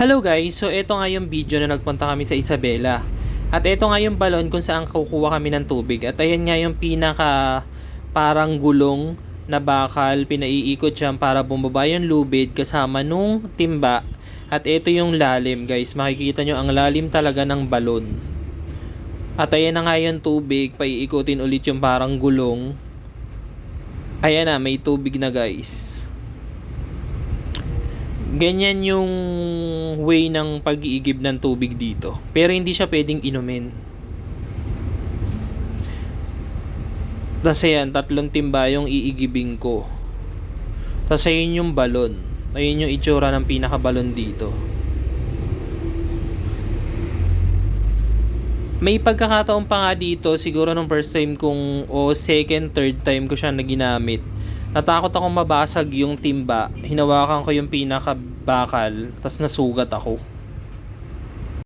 Hello guys, so ito nga yung video na nagpunta kami sa Isabela. At ito nga yung balon kung saan kukuha kami ng tubig. At ayan nga yung pinaka parang gulong na bakal, pinaiikot siya para bumaba yung lubid kasama nung timba. At ito yung lalim guys, makikita nyo ang lalim talaga ng balon. At ayan na nga yung tubig, paiikutin ulit yung parang gulong. Ayan na, may tubig na guys ganyan yung way ng pag-iigib ng tubig dito. Pero hindi siya pwedeng inumin. Tapos ayan, tatlong timba yung iigibing ko. Tapos ayun yung balon. Ayun yung itsura ng pinakabalon dito. May pagkakataon pa nga dito, siguro nung first time kong, o second, third time ko siya na ginamit. Natakot akong mabasag yung timba. Hinawakan ko yung pinakabakal, tas nasugat ako.